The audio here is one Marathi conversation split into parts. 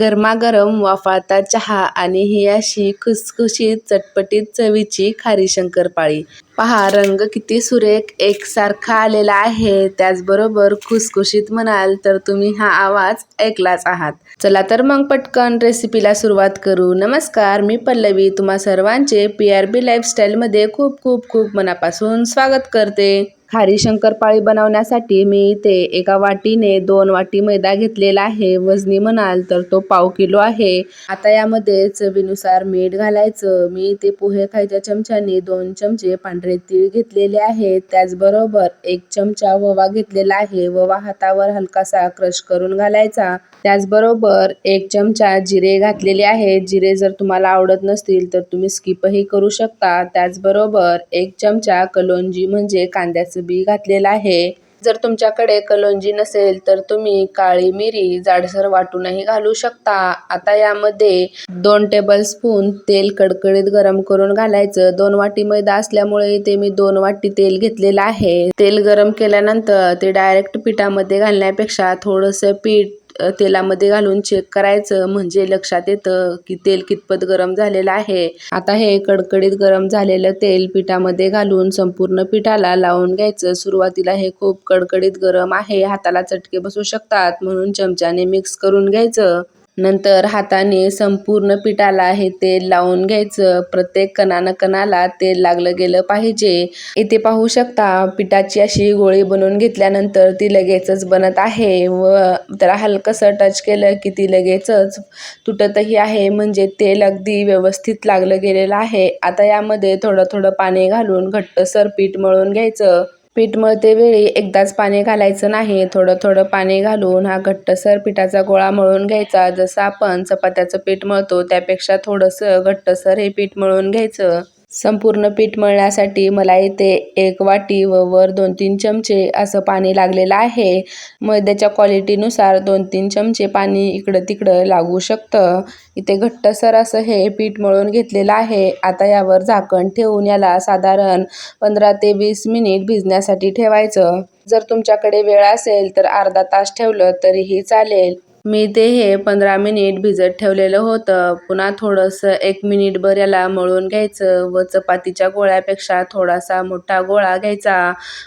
गरमागरम वाफाळता चहा आणि ही अशी खुसखुशीत चटपटीत चवीची खारी शंकरपाळी. पहा रंग किती सुरेख एकसारखा आलेला आहे. त्याचबरोबर खुसखुशीत म्हणाल तर तुम्ही हा आवाज ऐकलाच आहात. चला तर मग पटकन रेसिपीला सुरुवात करू. नमस्कार मी पल्लवी. तुम्हा सर्वांचे पी आर बी लाईफस्टाईलमध्ये खूप खूप खूप मनापासून स्वागत करते. खारी शंकरपाळी बनवण्यासाठी मी इथे एका वाटीने दोन वाटी मैदा घेतलेला आहे. वजनी म्हणाल तर तो पाव किलो आहे. आता यामध्ये चवीनुसार मीठ घालायचं. मी इथे पोहे खायच्या चमच्याने दोन चमचे पांढरे तीळ घेतलेले आहेत त्याचबरोबर एक चमचा ववा घेतलेला आहे. ववा हातावर हलकासा क्रश करून घालायचा. त्याचबरोबर एक चमचा जिरे घातलेले आहे. जिरे जर तुम्हाला आवडत नसतील तर तुम्ही स्किपही करू शकता. त्याचबरोबर एक चमचा कलोंजी म्हणजे कांद्याचं बी घातलेलं आहे. जर तुमच्याकडे कलोंजी नसेल तर तुम्ही काळी मिरी जाडसर वाटूनही घालू शकता. आता यामध्ये दोन टेबल स्पून तेल कडकडीत गरम करून घालायचं. दोन वाटी मैदा असल्यामुळे इथे मी दोन वाटी तेल घेतलेलं आहे. तेल गरम केल्यानंतर ते डायरेक्ट पिठामध्ये घालण्यापेक्षा थोडंसं पीठ तेलामध्ये घालून चेक करायचं. म्हणजे लक्षात येतं की तेल कितपत गरम झालेलं आहे. आता हे कडकडीत गरम झालेलं तेल पिठामध्ये घालून संपूर्ण पिठाला लावून घ्यायचं. सुरुवातीला हे खूप कडकडीत गरम आहे. हाताला चटके बसू शकतात. म्हणून चमच्याने मिक्स करून घ्यायचं. नंतर हाताने संपूर्ण पिठाला हे तेल लावून घ्यायचं. प्रत्येक कणानं कणाला तेल लागलं गेलं पाहिजे. इथे पाहू शकता पिठाची अशी गोळी बनवून घेतल्यानंतर ती लगेचच बनत आहे व त्याला हलकंसं टच केलं की ती लगेचच तुटतही आहे. म्हणजे तेल अगदी व्यवस्थित लागलं गेलेलं आहे. आता यामध्ये थोडं थोडं पाणी घालून घट्टसर पीठ मळून घ्यायचं. पीठ मळते वेळी एकदाच पाणी घालायचं नाही. थोडं थोडं पाणी घालून हा घट्टसर पिठाचा गोळा मळून घ्यायचा. जसं आपण चपात्याचं पीठ मळतो त्यापेक्षा थोडंसं घट्टसर हे पीठ मळून घ्यायचं. संपूर्ण पीठ मळण्यासाठी मला इथे एक वाटी व वर दोन तीन चमचे असं पाणी लागलेलं आहे. मैद्याच्या क्वालिटीनुसार दोन तीन चमचे पाणी इकडं तिकडं लागू शकतं. इथे घट्टसर असं हे पीठ मळून घेतलेलं आहे. आता यावर झाकण ठेवून याला साधारण पंधरा ते वीस मिनिट भिजण्यासाठी ठेवायचं. जर तुमच्याकडे वेळ असेल तर अर्धा तास ठेवलं तरीही चालेल. मी ते हे पंधरा मिनिट भिजत ठेवलेलं होतं. पुन्हा थोडंसं एक मिनिटभर याला मळून घ्यायचं व चपातीच्या गोळ्यापेक्षा थोडासा मोठा गोळा घ्यायचा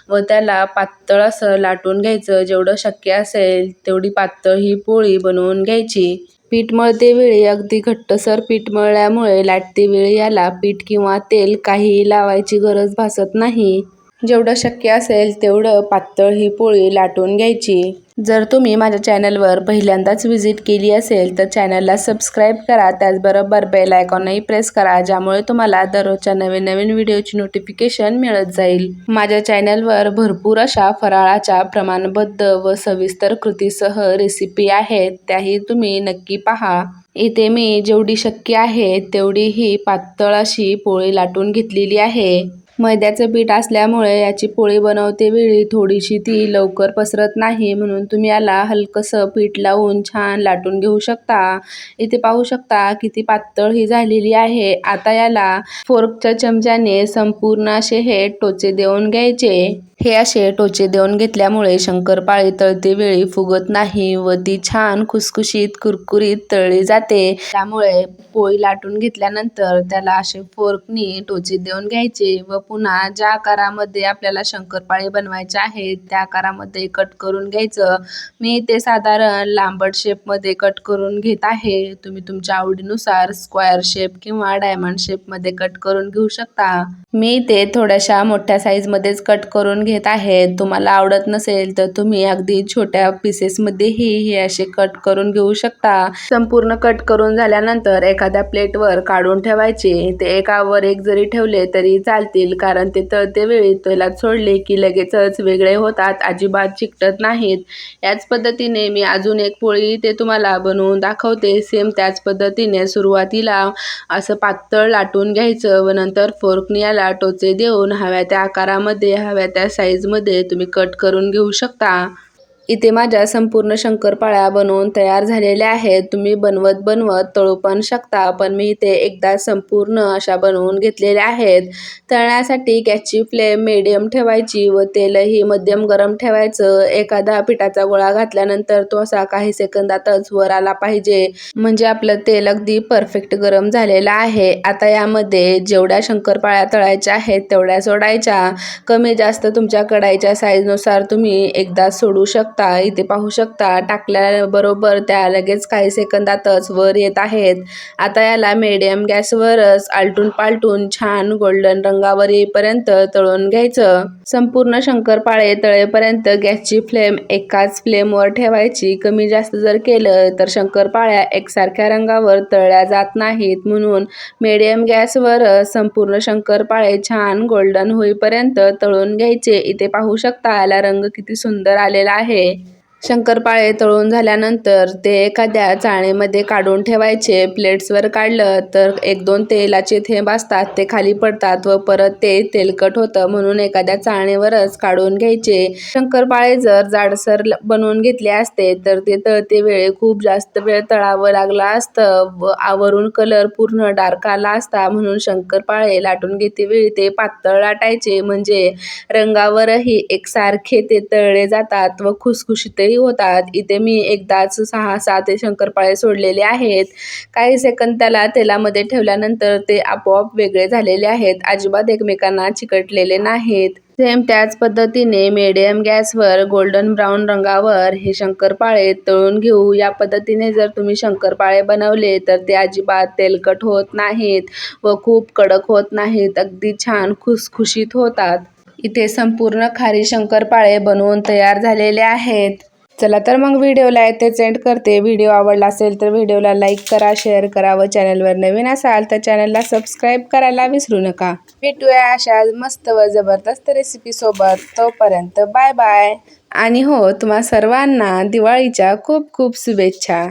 व त्याला पातळ असं लाटून घ्यायचं. जेवढं शक्य असेल तेवढी पातळ ही पोळी बनवून घ्यायची. पीठ मळते वेळी अगदी घट्टसर पीठ मळल्यामुळे लाटते वेळी याला पीठ किंवा तेल काहीही लावायची गरज भासत नाही. जेवढं शक्य असेल तेवढं पातळ ही पोळी लाटून घ्यायची. जर तुम्ही माझ्या चॅनलवर पहिल्यांदाच व्हिजिट केली असेल तर चॅनलला सबस्क्राईब करा. त्याचबरोबर बेल आयकॉनही प्रेस करा ज्यामुळे तुम्हाला दररोजच्या नवीन नवीन व्हिडिओची नोटिफिकेशन मिळत जाईल. माझ्या चॅनलवर भरपूर अशा फराळाच्या प्रमाणबद्ध व सविस्तर कृतीसह रेसिपी आहेत त्याही तुम्ही नक्की पहा. इथे मी जेवढी शक्य आहे तेवढी ही पातळ अशी पोळी लाटून घेतलेली आहे. मैद्याचं पीठ असल्यामुळे याची पोळी बनवते वेळी थोडीशी ती लवकर पसरत नाही म्हणून तुम्ही याला हलकंसं पीठ लावून छान लाटून घेऊ शकता. इथे पाहू शकता किती पातळ ही झालेली आहे. आता याला फोर्कच्या चमच्याने संपूर्ण असे हे टोचे देऊन घ्यायचे. हे असे टोचे देऊन घेतल्यामुळे शंकरपाळी तळते वेळी फुगत नाही व ती छान खुसखुशीत कुरकुरीत तळली जाते. त्यामुळे पोळी लाटून घेतल्यानंतर त्याला असे फोर्कनी टोचे देऊन घ्यायचे व पुन्हा ज्या आकारामध्ये आपल्याला शंकरपाळी बनवायचे आहे त्या आकारामध्ये कट करून घ्यायचं. मी ते साधारण लांबट शेपमध्ये कट करून घेत आहे. तुम्ही तुमच्या आवडीनुसार स्क्वेअर शेप किंवा डायमंड शेपमध्ये कट करून घेऊ शकता. मी ते थोड्याशा मोठ्या साईजमध्येच कट करून घेत आहे तुम्हाला आवडत नसेल तर तुम्ही अगदी छोट्या पीसेसमध्येही हे असे कट करून घेऊ शकता. संपूर्ण कट करून झाल्यानंतर एखाद्या प्लेटवर काढून ठेवायचे. ते एकावर एक जरी ठेवले तरी चालतील कारण ते तळते वेळी तेलात सोडले की लगेचच वेगळे होतात अजिबात चिकटत नाहीत. याच पद्धतीने मी अजून एक पोळी ते तुम्हाला बनवून दाखवते. सेम त्याच पद्धतीने सुरुवातीला असं पातळ लाटून घ्यायचं व नंतर फोर्कनी याला टोचे देऊन हव्या त्या आकारामध्ये हव्या त्या साईजमध्ये तुम्ही कट करून घेऊ शकता. इथे माझ्या संपूर्ण शंकरपाळ्या बनवून तयार झालेल्या आहेत. तुम्ही बनवत बनवत तळू पण शकता पण मी इथे एकदा संपूर्ण अशा बनवून घेतलेल्या आहेत. तळण्यासाठी गॅसची फ्लेम मिडियम ठेवायची व तेलही मध्यम गरम ठेवायचं. एखादा पिठाचा गोळा घातल्यानंतर तो असा काही सेकंदातच वर आला पाहिजे. म्हणजे आपलं तेल अगदी परफेक्ट गरम झालेलं आहे. आता यामध्ये जेवढ्या शंकरपाळ्या तळायच्या आहेत तेवढ्या सोडायच्या. कमी जास्त तुमच्या कढाईच्या साईजनुसार तुम्ही एकदा सोडू शकता. इथे पाहू शकता टाकल्याबरोबर त्या लगेच काही सेकंदातच वर येत आहेत. आता याला मिडियम गॅसवरच आलटून पालटून छान गोल्डन रंगावर येईपर्यंत तळून घ्यायचं. संपूर्ण शंकरपाळे तळेपर्यंत गॅसची फ्लेम एकाच फ्लेमवर ठेवायची. कमी जास्त जर केलं तर शंकरपाळ्या एकसारख्या रंगावर तळल्या जात नाहीत म्हणून मीडियम गॅसवर संपूर्ण शंकरपाळे छान गोल्डन होईपर्यंत तळून घ्यायचे. इथे पाहू शकता याला रंग किती सुंदर आलेला आहे. de शंकरपाळे तळून झाल्यानंतर ते एखाद्या चाळणीमध्ये काढून ठेवायचे. प्लेट्सवर काढलं तर एक दोन तेलाचे थेंब असतात ते खाली पडतात व परत ते तेलकट होतं म्हणून एखाद्या चाळणीवरच काढून घ्यायचे. शंकरपाळे जर जाडसर बनवून घेतले असते तर ते तळते वेळे खूप जास्त वेळ तळावं लागलं असतं व आवरून कलर पूर्ण डार्क आला असता म्हणून शंकरपाळे लाटून घेते वेळी ते पातळ लाटायचे. म्हणजे रंगावरही एकसारखे ते तळले जातात व खुसखुशीतही होतात. इथे मी एकदाच सहा सात शंकरपाळे सोडलेले आहेत. काही सेकंद त्याला तेलामध्ये ठेवल्यानंतर ते आपोआप वेगळे झालेले आहेत. अजिबात एकमेकांना चिकटलेले नाहीत. सेम त्याच पद्धतीने मिडियम गॅसवर गोल्डन ब्राऊन रंगावर हे शंकरपाळे तळून घेऊ. या पद्धतीने जर तुम्ही शंकरपाळे बनवले तर ते अजिबात तेलकट होत नाहीत व खूप कडक होत नाहीत. अगदी छान खुसखुशीत होतात. इथे संपूर्ण खारी शंकरपाळे बनवून तयार झालेले आहेत. चला तर मग व्हिडिओला इथेच एंड करते. व्हिडिओ आवडला असेल तर व्हिडिओला लाईक करा शेअर करा व चॅनलवर नवीन असाल तर चॅनलला सबस्क्राईब करायला विसरू नका. भेटूया अशा मस्त व जबरदस्त रेसिपीसोबत तोपर्यंत बाय बाय आणि हो तुम्हा सर्वांना दिवाळीच्या खूप खूप शुभेच्छा.